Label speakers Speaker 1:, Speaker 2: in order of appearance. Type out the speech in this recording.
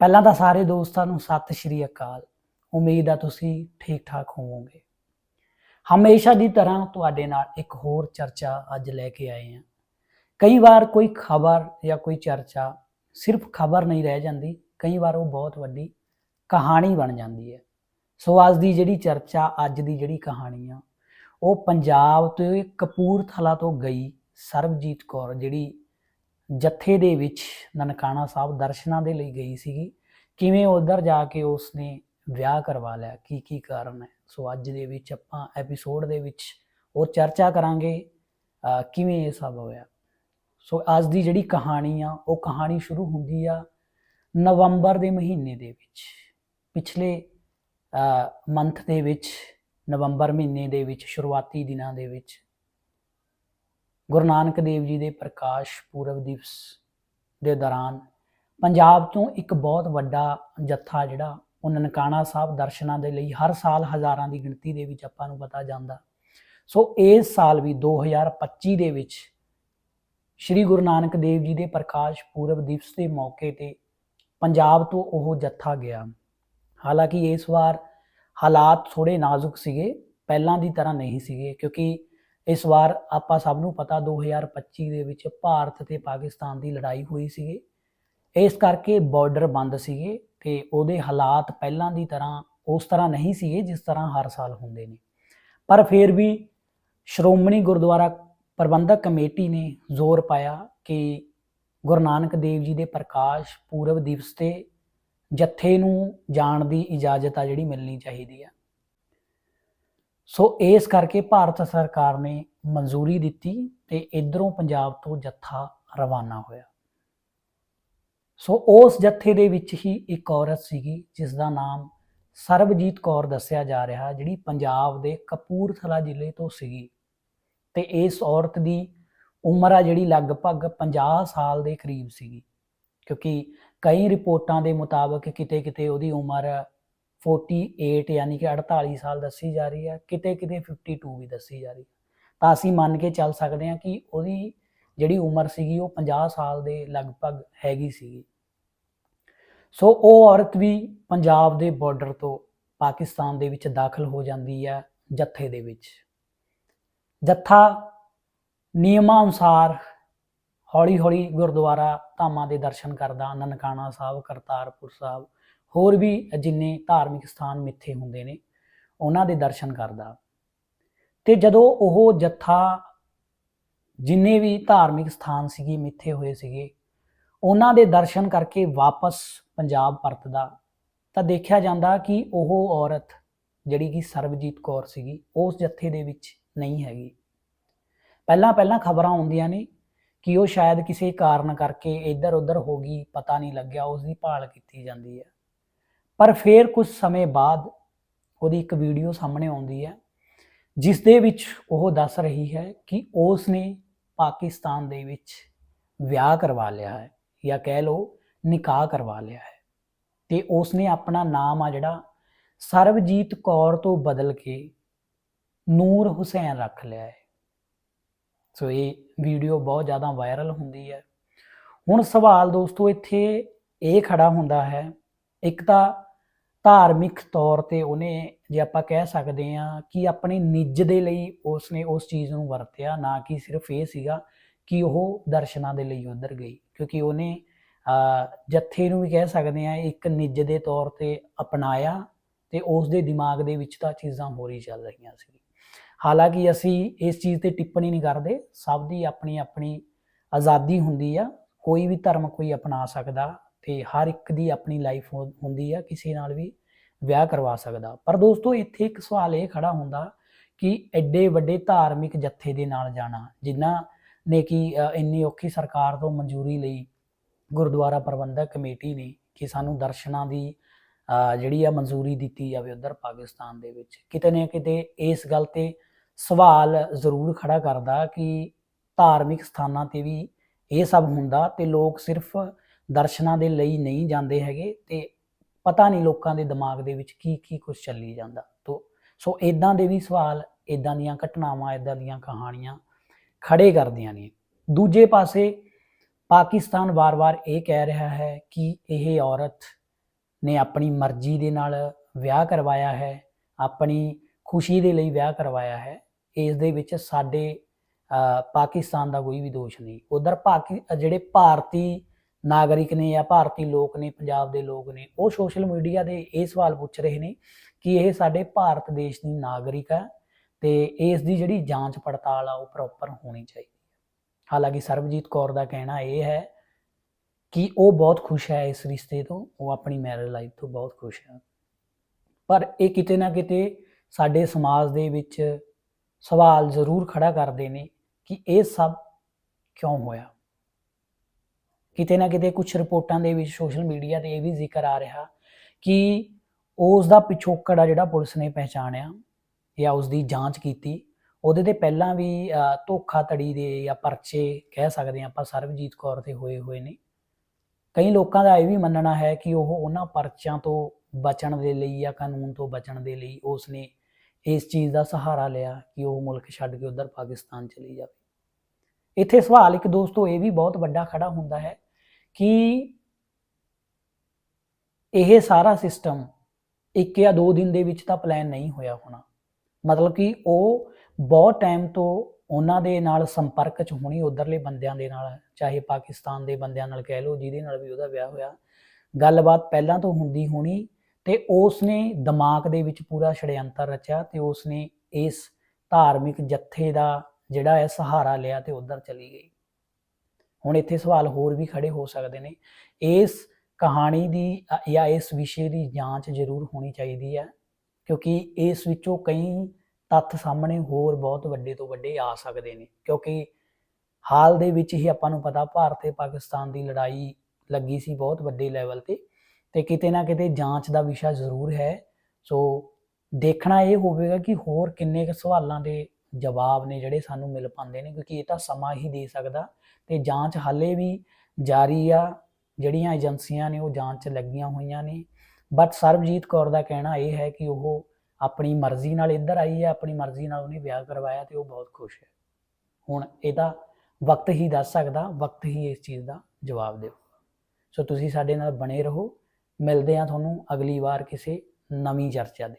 Speaker 1: ਪਹਿਲਾਂ ਤਾਂ ਸਾਰੇ ਦੋਸਤਾਂ ਨੂੰ ਸਤਿ ਸ਼੍ਰੀ ਅਕਾਲ। ਉਮੀਦ ਆ ਤੁਸੀਂ ਠੀਕ ਠਾਕ ਹੋਵੋਗੇ। ਹਮੇਸ਼ਾ ਦੀ ਤਰ੍ਹਾਂ ਤੁਹਾਡੇ ਨਾਲ ਇੱਕ ਹੋਰ ਚਰਚਾ ਅੱਜ ਲੈ ਕੇ ਆਏ ਹਾਂ। ਕਈ ਵਾਰ ਕੋਈ ਖਬਰ ਜਾਂ ਕੋਈ ਚਰਚਾ ਸਿਰਫ ਖਬਰ ਨਹੀਂ ਰਹਿ ਜਾਂਦੀ, ਕਈ ਵਾਰ ਉਹ ਬਹੁਤ ਵੱਡੀ ਕਹਾਣੀ ਬਣ ਜਾਂਦੀ ਹੈ। ਸੋ ਅੱਜ ਦੀ ਜਿਹੜੀ ਚਰਚਾ, ਅੱਜ ਦੀ ਜਿਹੜੀ ਕਹਾਣੀ ਆ, ਉਹ ਪੰਜਾਬ ਤੋਂ ਕਪੂਰਥਲਾ ਤੋਂ ਗਈ ਸਰਬਜੀਤ ਕੌਰ, ਜਿਹੜੀ ਜੱਥੇ ਦੇ ਵਿੱਚ ਨਨਕਾਣਾ ਸਾਹਿਬ ਦਰਸ਼ਨਾਂ ਦੇ ਲਈ ਗਈ ਸੀਗੀ। ਕਿਵੇਂ ਉਧਰ ਜਾ ਕੇ ਉਸਨੇ ਵਿਆਹ ਕਰਵਾ ਲਿਆ? ਕੀ ਕੀ ਕਾਰਨ ਹੈ? ਸੋ ਅੱਜ ਦੇ ਵਿੱਚ ਆਪਾਂ ਐਪੀਸੋਡ ਦੇ ਵਿੱਚ ਉਹ ਚਰਚਾ ਕਰਾਂਗੇ। ਕਿਵੇਂ ਇਹ ਸਭ ਹੋਇਆ? ਸੋ ਅੱਜ ਦੀ ਜਿਹੜੀ ਕਹਾਣੀ ਆ, ਉਹ ਕਹਾਣੀ ਸ਼ੁਰੂ ਹੁੰਦੀ ਆ ਨਵੰਬਰ ਦੇ ਮਹੀਨੇ ਦੇ ਵਿੱਚ। ਪਿਛਲੇ ਮੰਥ ਦੇ ਵਿੱਚ, ਨਵੰਬਰ ਮਹੀਨੇ ਦੇ ਵਿੱਚ, ਸ਼ੁਰੂਆਤੀ ਦਿਨਾਂ ਦੇ ਵਿੱਚ ਗੁਰੂ ਨਾਨਕ ਦੇਵ ਜੀ ਦੇ ਪ੍ਰਕਾਸ਼ ਪੁਰਬ ਦਿਵਸ ਦੇ ਦੌਰਾਨ ਪੰਜਾਬ ਤੋਂ ਇੱਕ ਬਹੁਤ ਵੱਡਾ ਜੱਥਾ ਜਿਹੜਾ ਉਹ ਨਨਕਾਣਾ ਸਾਹਿਬ ਦਰਸ਼ਨਾਂ ਦੇ ਲਈ ਹਰ ਸਾਲ ਹਜ਼ਾਰਾਂ ਦੀ ਗਿਣਤੀ ਦੇ ਵਿੱਚ ਆਪਾਂ ਨੂੰ ਪਤਾ ਜਾਂਦਾ। ਸੋ ਇਸ ਸਾਲ ਵੀ 2025 ਦੇ ਵਿੱਚ ਸ੍ਰੀ ਗੁਰੂ ਨਾਨਕ ਦੇਵ ਜੀ ਦੇ ਪ੍ਰਕਾਸ਼ ਪੂਰਬ ਦਿਵਸ ਦੇ ਮੌਕੇ ਤੇ ਪੰਜਾਬ ਤੋਂ ਉਹ ਜੱਥਾ ਗਿਆ। ਹਾਲਾਂਕਿ ਇਸ ਵਾਰ ਹਾਲਾਤ ਥੋੜੇ ਨਾਜ਼ੁਕ ਸੀਗੇ, ਪਹਿਲਾਂ ਦੀ ਤਰ੍ਹਾਂ ਨਹੀਂ ਸੀਗੇ ਕਿਉਂਕਿ ਇਸ ਵਾਰ ਆਪਾਂ ਸਭ ਨੂੰ ਪਤਾ 2025 ਦੇ ਵਿੱਚ ਭਾਰਤ ਤੇ ਪਾਕਿਸਤਾਨ ਦੀ ਲੜਾਈ ਹੋਈ ਸੀਗੀ। ਇਸ ਕਰਕੇ ਬਾਰਡਰ ਬੰਦ ਸੀਗੇ ਤੇ ਉਹਦੇ ਹਾਲਾਤ ਪਹਿਲਾਂ ਦੀ ਤਰ੍ਹਾਂ ਉਸ ਤਰ੍ਹਾਂ ਨਹੀਂ ਸੀਗੇ ਜਿਸ ਤਰ੍ਹਾਂ ਹਰ ਸਾਲ ਹੁੰਦੇ ਨੇ। ਪਰ ਫਿਰ ਵੀ ਸ਼੍ਰੋਮਣੀ ਗੁਰਦੁਆਰਾ ਪ੍ਰਬੰਧਕ ਕਮੇਟੀ ਨੇ ਜ਼ੋਰ ਪਾਇਆ ਕਿ ਗੁਰੂ ਨਾਨਕ ਦੇਵ ਜੀ ਦੇ ਪ੍ਰਕਾਸ਼ ਪੂਰਬ ਦਿਵਸ ਤੇ ਜੱਥੇ ਨੂੰ ਜਾਣ ਦੀ ਇਜਾਜ਼ਤ ਆ ਜਿਹੜੀ ਮਿਲਣੀ ਚਾਹੀਦੀ ਆ। ਸੋ ਇਸ ਕਰਕੇ ਭਾਰਤ ਸਰਕਾਰ ਨੇ ਮਨਜ਼ੂਰੀ ਦਿੱਤੀ ਤੇ ਇਧਰੋਂ ਪੰਜਾਬ ਤੋਂ ਜੱਥਾ ਰਵਾਨਾ ਹੋਇਆ। ਸੋ ਉਸ ਜੱਥੇ ਦੇ ਵਿੱਚ ਹੀ ਇੱਕ ਔਰਤ ਸੀਗੀ ਜਿਸ ਦਾ ਨਾਮ ਸਰਬਜੀਤ ਕੌਰ ਦੱਸਿਆ ਜਾ ਰਿਹਾ, ਜਿਹੜੀ ਪੰਜਾਬ ਦੇ ਕਪੂਰਥਲਾ ਜ਼ਿਲ੍ਹੇ ਤੋਂ ਸੀਗੀ। ਤੇ ਇਸ ਔਰਤ ਦੀ ਉਮਰ ਆ ਜਿਹੜੀ ਲਗਭਗ 50 ਸਾਲ ਦੇ ਕਰੀਬ ਸੀਗੀ, ਕਿਉਂਕਿ ਕਈ ਰਿਪੋਰਟਾਂ ਦੇ ਮੁਤਾਬਕ ਕਿਤੇ ਕਿਤੇ ਉਹਦੀ ਉਮਰ 48 ਯਾਨੀ ਕਿ 48 ਸਾਲ ਦੱਸੀ ਜਾ ਰਹੀ ਹੈ, ਕਿਤੇ ਕਿਤੇ 52 ਵੀ ਦੱਸੀ ਜਾ ਰਹੀ ਹੈ। ਤਾਂ ਅਸੀਂ ਮੰਨ ਕੇ ਚੱਲ ਸਕਦੇ ਹਾਂ ਕਿ ਉਹਦੀ ਜਿਹੜੀ ਉਮਰ ਸੀਗੀ ਉਹ 50 ਸਾਲ ਦੇ ਲਗਭਗ ਹੈਗੀ ਸੀਗੀ। ਸੋ ਉਹ ਔਰਤ ਵੀ ਪੰਜਾਬ ਦੇ ਬਾਰਡਰ ਤੋਂ ਪਾਕਿਸਤਾਨ ਦੇ ਵਿੱਚ ਦਾਖਲ ਹੋ ਜਾਂਦੀ ਹੈ ਜੱਥੇ ਦੇ ਵਿੱਚ। ਜੱਥਾ ਨਿਯਮਾਂ ਅਨੁਸਾਰ ਹੌਲੀ ਹੌਲੀ ਗੁਰਦੁਆਰਾ ਧਾਮਾਂ ਦੇ ਦਰਸ਼ਨ ਕਰਦਾ, ਨਨਕਾਣਾ ਸਾਹਿਬ, ਕਰਤਾਰਪੁਰ ਸਾਹਿਬ ਹੋਰ ਵੀ ਜਿੰਨੇ ਧਾਰਮਿਕ ਸਥਾਨ ਮਿੱਥੇ ਹੁੰਦੇ ਨੇ, ਉਹਨਾਂ ਦੇ ਦਰਸ਼ਨ ਕਰਦਾ। ਤੇ ਜਦੋਂ ਉਹ ਜੱਥਾ ਜਿੰਨੇ ਵੀ ਧਾਰਮਿਕ ਸਥਾਨ ਸੀਗੇ, ਮਿੱਥੇ ਹੋਏ ਸੀਗੇ, ਉਹਨਾਂ ਦੇ ਦਰਸ਼ਨ ਕਰਕੇ ਵਾਪਸ ਪੰਜਾਬ ਪਰਤਦਾ, ਤਾਂ ਦੇਖਿਆ ਜਾਂਦਾ ਕਿ ਉਹ ਔਰਤ ਜਿਹੜੀ ਕਿ ਸਰਬਜੀਤ ਕੌਰ ਸੀਗੀ, ਉਸ ਜੱਥੇ ਦੇ ਵਿੱਚ ਨਹੀਂ ਹੈਗੀ। ਪਹਿਲਾਂ ਪਹਿਲਾਂ ਖਬਰਾਂ ਆਉਂਦੀਆਂ ਨੇ ਕਿ ਉਹ ਸ਼ਾਇਦ ਕਿਸੇ ਕਾਰਨ ਕਰਕੇ ਇੱਧਰ ਉੱਧਰ ਹੋ ਗਈ, ਪਤਾ ਨਹੀਂ ਲੱਗਿਆ ਉਸ ਦੀ ਭਾਲ ਕੀਤੀ ਜਾਂਦੀ ਹੈ। ਪਰ ਫਿਰ ਕੁਝ ਸਮੇਂ ਬਾਅਦ ਉਹਦੀ ਇੱਕ ਵੀਡੀਓ ਸਾਹਮਣੇ ਆਉਂਦੀ ਹੈ ਜਿਸ ਦੇ ਵਿੱਚ ਉਹ ਦੱਸ ਰਹੀ ਹੈ ਕਿ ਉਸ ਨੇ ਪਾਕਿਸਤਾਨ ਦੇ ਵਿੱਚ ਵਿਆਹ ਕਰਵਾ ਲਿਆ ਹੈ ਜਾਂ ਕਹਿ ਲਓ ਨਿਕਾਹ ਕਰਵਾ ਲਿਆ ਹੈ। ਤੇ ਉਸ ਨੇ ਆਪਣਾ ਨਾਮ ਆ ਜਿਹੜਾ ਸਰਬਜੀਤ ਕੌਰ ਤੋਂ ਬਦਲ ਕੇ ਨੂਰ ਹੁਸੈਨ ਰੱਖ ਲਿਆ ਹੈ। ਸੋ ਇਹ ਵੀਡੀਓ ਬਹੁਤ ਜ਼ਿਆਦਾ ਵਾਇਰਲ ਹੁੰਦੀ ਹੈ। ਹੁਣ ਸਵਾਲ ਦੋਸਤੋ ਇੱਥੇ ਇਹ ਖੜਾ ਹੁੰਦਾ ਹੈ, ਇੱਕ ਤਾਂ ਧਾਰਮਿਕ ਤੌਰ ਤੇ ਉਹਨੇ ਜੇ ਆਪਾਂ ਕਹਿ ਸਕਦੇ ਹਾਂ ਕਿ ਆਪਣੇ ਨਿੱਜ ਦੇ ਲਈ ਉਸਨੇ ਉਸ ਚੀਜ਼ ਨੂੰ ਵਰਤਿਆ, ਨਾ ਕਿ ਸਿਰਫ ਇਹ ਸੀਗਾ ਕਿ ਉਹ ਦਰਸ਼ਨਾਂ ਦੇ ਲਈ ਉਧਰ ਗਈ, ਕਿਉਂਕਿ ਉਹਨੇ ਜੱਥੇ ਨੂੰ ਵੀ ਕਹਿ ਸਕਦੇ ਹਾਂ ਇੱਕ ਨਿੱਜ ਦੇ ਤੌਰ ਤੇ ਅਪਣਾਇਆ ਤੇ ਉਸ ਦੇ ਦਿਮਾਗ ਦੇ ਵਿੱਚ ਤਾਂ ਚੀਜ਼ਾਂ ਹੋਰ ਹੀ ਚੱਲ ਰਹੀਆਂ ਸੀ ਹਾਲਾਂਕਿ ਅਸੀਂ ਇਸ ਚੀਜ਼ ਤੇ ਟਿੱਪਣੀ ਨਹੀਂ ਕਰਦੇ, ਸਭ ਦੀ ਆਪਣੀ ਆਪਣੀ ਆਜ਼ਾਦੀ ਹੁੰਦੀ ਆ, ਕੋਈ ਵੀ ਧਰਮ ਕੋਈ ਅਪਣਾ ਸਕਦਾ ਤੇ ਹਰ ਇੱਕ ਦੀ ਆਪਣੀ ਲਾਈਫ ਹੁੰਦੀ ਆ, ਕਿਸੇ ਨਾਲ ਵੀ ਵਿਆਹ ਕਰਵਾ ਸਕਦਾ। ਪਰ ਦੋਸਤੋ, ਇੱਥੇ ਇੱਕ ਸਵਾਲ ਇਹ ਖੜਾ ਹੁੰਦਾ ਕਿ ਐਡੇ ਵੱਡੇ ਧਾਰਮਿਕ ਜੱਥੇ ਦੇ ਨਾਲ ਜਾਣਾ, ਜਿਨ੍ਹਾਂ ਨੇ ਕਿ ਇੰਨੀ ਔਖੀ ਸਰਕਾਰ ਤੋਂ ਮਨਜ਼ੂਰੀ ਲਈ ਗੁਰਦੁਆਰਾ ਪ੍ਰਬੰਧਕ ਕਮੇਟੀ ਨੇ ਕਿ ਸਾਨੂੰ ਦਰਸ਼ਨਾਂ ਦੀ ਜਿਹੜੀ ਆ ਮਨਜ਼ੂਰੀ ਦਿੱਤੀ ਜਾਵੇ ਉਧਰ ਪਾਕਿਸਤਾਨ ਦੇ ਵਿੱਚ। ਕਿਤੇ ਨਾ ਕਿਤੇ ਇਸ ਗੱਲ ਤੇ ਸਵਾਲ ਜ਼ਰੂਰ ਖੜਾ ਕਰਦਾ ਕਿ ਧਾਰਮਿਕ ਸਥਾਨਾਂ ਤੇ ਵੀ ਇਹ ਸਭ ਹੁੰਦਾ ਤੇ ਲੋਕ ਸਿਰਫ ਦਰਸ਼ਨਾਂ ਦੇ ਲਈ ਨਹੀਂ ਜਾਂਦੇ ਹੈਗੇ ਤੇ ਪਤਾ ਨਹੀਂ ਲੋਕਾਂ ਦੇ ਦਿਮਾਗ ਦੇ ਵਿੱਚ ਕੀ ਕੀ ਕੁਝ ਚੱਲੀ ਜਾਂਦਾ। ਤੋ, ਸੋ ਇਦਾਂ ਦੇ ਵੀ ਸਵਾਲ ਇਦਾਂ ਦੀਆਂ ਘਟਨਾਵਾਂ ਇਦਾਂ ਦੀਆਂ ਕਹਾਣੀਆਂ ਖੜੇ ਕਰਦੀਆਂ ਨੇ। ਦੂਜੇ ਪਾਸੇ ਪਾਕਿਸਤਾਨ ਵਾਰ-ਵਾਰ ਇਹ ਕਹਿ ਰਿਹਾ ਹੈ ਕਿ ਇਹ ਔਰਤ ਨੇ ਆਪਣੀ ਮਰਜ਼ੀ ਦੇ ਨਾਲ ਵਿਆਹ ਕਰਵਾਇਆ ਹੈ, ਆਪਣੀ ਖੁਸ਼ੀ ਦੇ ਲਈ ਵਿਆਹ ਕਰਵਾਇਆ ਹੈ। ਇਸ ਦੇ ਵਿੱਚ ਸਾਡੇ ਪਾਕਿਸਤਾਨ ਦਾ ਕੋਈ ਵੀ ਦੋਸ਼ ਨਹੀਂ। ਉਧਰ ਪਾਕੀ, ਜਿਹੜੇ ਭਾਰਤੀ ਨਾਗਰਿਕ ਨੇ ਜਾਂ ਭਾਰਤੀ ਲੋਕ ਨੇ, ਪੰਜਾਬ ਦੇ ਲੋਕ ਨੇ, ਉਹ ਸੋਸ਼ਲ ਮੀਡੀਆ ਦੇ ਇਹ ਸਵਾਲ ਪੁੱਛ ਰਹੇ ਨੇ ਕਿ ਇਹ ਸਾਡੇ ਭਾਰਤ ਦੇਸ਼ ਦੀ ਨਾਗਰਿਕ ਹੈ ਤੇ ਇਸ ਦੀ ਜਿਹੜੀ ਜਾਂਚ ਪੜਤਾਲ ਆ ਉਹ ਪ੍ਰੋਪਰ ਹੋਣੀ ਚਾਹੀਦੀ ਹੈ ਹਾਲਾਂਕਿ ਸਰਬਜੀਤ ਕੌਰ ਦਾ ਕਹਿਣਾ ਇਹ ਹੈ ਕਿ ਉਹ ਬਹੁਤ ਖੁਸ਼ ਹੈ ਇਸ ਰਿਸ਼ਤੇ ਤੋਂ, ਉਹ ਆਪਣੀ ਮੈਰਿਜ ਲਾਈਫ ਤੋਂ ਬਹੁਤ ਖੁਸ਼ ਹੈ ਪਰ ਇਹ ਕਿਤੇ ਨਾ ਕਿਤੇ ਸਾਡੇ ਸਮਾਜ ਦੇ ਵਿੱਚ ਸਵਾਲ ਜ਼ਰੂਰ ਖੜਾ ਕਰਦੇ ਨੇ ਕਿ ਇਹ ਸਭ ਕਿਉਂ ਹੋਇਆ? ਕਿਤੇ ਨਾ ਕਿਤੇ ਕੁਝ ਰਿਪੋਰਟਾਂ ਦੇ ਵਿੱਚ ਸੋਸ਼ਲ ਮੀਡੀਆ ਤੇ ਇਹ ਵੀ ਜ਼ਿਕਰ ਆ ਰਿਹਾ ਕਿ ਉਸ ਦਾ ਪਿਛੋਕੜ ਆ ਜਿਹੜਾ ਪੁਲਿਸ ਨੇ ਪਹਿਚਾਣਿਆ ਜਾਂ ਉਸ ਦੀ ਜਾਂਚ ਕੀਤੀ। ਉਹਦੇ ਤੇ ਪਹਿਲਾਂ ਵੀ ਅ, ਧੋਖਾਧੜੀ ਦੇ ਜਾਂ ਪਰਚੇ ਕਹਿ ਸਕਦੇ ਹਾਂ ਆਪਾਂ ਸਰਬਜੀਤ ਕੌਰ ਤੇ ਹੋਏ ਹੋਏ ਨੇ। ਕਈ ਲੋਕਾਂ ਦਾ ਇਹ ਵੀ ਮੰਨਣਾ ਹੈ ਕਿ ਉਹ ਉਹਨਾਂ ਪਰਚਿਆਂ ਤੋਂ ਬਚਣ ਦੇ ਲਈ ਜਾਂ ਕਾਨੂੰਨ ਤੋਂ ਬਚਣ ਦੇ ਲਈ ਉਸ ਨੇ ਇਸ ਚੀਜ਼ ਦਾ ਸਹਾਰਾ ਲਿਆ ਕਿ ਉਹ ਮੁਲਕ ਛੱਡ ਕੇ ਉਧਰ ਪਾਕਿਸਤਾਨ ਚਲੀ ਜਾਵੇ। ਇੱਥੇ ਸਵਾਲ ਇੱਕ ਦੋਸਤੋ ਇਹ ਵੀ ਬਹੁਤ ਵੱਡਾ ਖੜਾ ਹੁੰਦਾ ਹੈ ਕਿ ਇਹ ਸਾਰਾ ਸਿਸਟਮ ਇੱਕ ਜਾਂ ਦੋ ਦਿਨ ਦੇ ਵਿੱਚ ਤਾਂ ਪਲਾਨ ਨਹੀਂ ਹੋਇਆ ਹੋਣਾ। ਮਤਲਬ ਕਿ ਉਹ ਬਹੁਤ ਟਾਈਮ ਤੋਂ ਉਹਨਾਂ ਦੇ ਨਾਲ ਸੰਪਰਕ 'ਚ ਹੋਣੀ, ਉਧਰਲੇ ਬੰਦਿਆਂ ਦੇ ਨਾਲ, ਚਾਹੇ ਪਾਕਿਸਤਾਨ ਦੇ ਬੰਦਿਆਂ ਨਾਲ ਕਹਿ ਲਓ, ਜਿਹਦੇ ਨਾਲ ਵੀ ਉਹਦਾ ਵਿਆਹ ਹੋਇਆ। ਗੱਲਬਾਤ ਪਹਿਲਾਂ ਤੋਂ ਹੁੰਦੀ ਹੋਣੀ ਤੇ ਉਸ ਨੇ ਦਿਮਾਗ ਦੇ ਵਿੱਚ ਪੂਰਾ ਛੜਯੰਤਰ ਰਚਿਆ ਤੇ ਉਸ ਨੇ ਇਸ ਧਾਰਮਿਕ ਜੱਥੇ ਦਾ ਜਿਹੜਾ ਹੈ ਸਹਾਰਾ ਲਿਆ ਤੇ ਉਧਰ ਚਲੀ ਗਈ। ਹੁਣ ਇੱਥੇ ਸਵਾਲ ਹੋਰ ਵੀ ਖੜੇ ਹੋ ਸਕਦੇ ਨੇ। ਇਸ ਕਹਾਣੀ ਦੀ, ਜਾਂ ਇਸ ਵਿਸ਼ੇ ਦੀ ਜਾਂਚ ਜ਼ਰੂਰ ਹੋਣੀ ਚਾਹੀਦੀ ਹੈ, ਕਿਉਂਕਿ ਇਸ ਵਿੱਚੋਂ ਕਈ ਤੱਥ ਸਾਹਮਣੇ ਹੋਰ ਬਹੁਤ ਵੱਡੇ ਤੋਂ ਵੱਡੇ ਆ ਸਕਦੇ ਨੇ। ਕਿਉਂਕਿ ਹਾਲ ਦੇ ਵਿੱਚ ਹੀ ਆਪਾਂ ਨੂੰ ਪਤਾ ਭਾਰਤ ਤੇ ਪਾਕਿਸਤਾਨ ਦੀ ਲੜਾਈ ਲੱਗੀ ਸੀ ਬਹੁਤ ਵੱਡੇ ਲੈਵਲ ਤੇ ਤੇ ਕਿਤੇ ਨਾ ਕਿਤੇ ਜਾਂਚ ਦਾ ਵਿਸ਼ਾ ਜ਼ਰੂਰ ਹੈ। ਸੋ ਦੇਖਣਾ ਇਹ ਹੋਵੇਗਾ ਕਿ ਹੋਰ ਕਿੰਨੇ ਕੁ ਸਵਾਲਾਂ ਦੇ ਜਵਾਬ ਨੇ ਜਿਹੜੇ ਸਾਨੂੰ ਮਿਲ ਪਾਉਂਦੇ ਨੇ, ਕਿਉਂਕਿ ਇਹ ਤਾਂ ਸਮਾਂ ਹੀ ਦੇ ਸਕਦਾ। ਤੇ ਜਾਂਚ ਹਾਲੇ ਵੀ ਜਾਰੀ ਆ, ਜਿਹੜੀਆਂ ਏਜੰਸੀਆਂ ਨੇ ਉਹ ਜਾਂਚ ਲੱਗੀਆਂ ਹੋਈਆਂ ਨੇ। ਬਟ ਸਰਬਜੀਤ ਕੌਰ ਦਾ ਕਹਿਣਾ ਇਹ ਹੈ ਕਿ ਉਹ ਆਪਣੀ ਮਰਜ਼ੀ ਨਾਲ ਇੱਧਰ ਆਈ ਹੈ, ਆਪਣੀ ਮਰਜ਼ੀ ਨਾਲ ਉਹਨੇ ਵਿਆਹ ਕਰਵਾਇਆ ਤੇ ਉਹ ਬਹੁਤ ਖੁਸ਼ ਹੈ। ਹੁਣ ਇਹਦਾ ਵਕਤ ਹੀ ਦੱਸ ਸਕਦਾ, ਵਕਤ ਹੀ ਇਸ ਚੀਜ਼ ਦਾ ਜਵਾਬ ਦੇਊ। ਸੋ ਤੁਸੀਂ ਸਾਡੇ ਨਾਲ ਬਣੇ ਰਹੋ। ਮਿਲਦੇ ਹਾਂ ਤੁਹਾਨੂੰ ਅਗਲੀ ਵਾਰ ਕਿਸੇ ਨਵੀਂ ਚਰਚਾ ਦੇ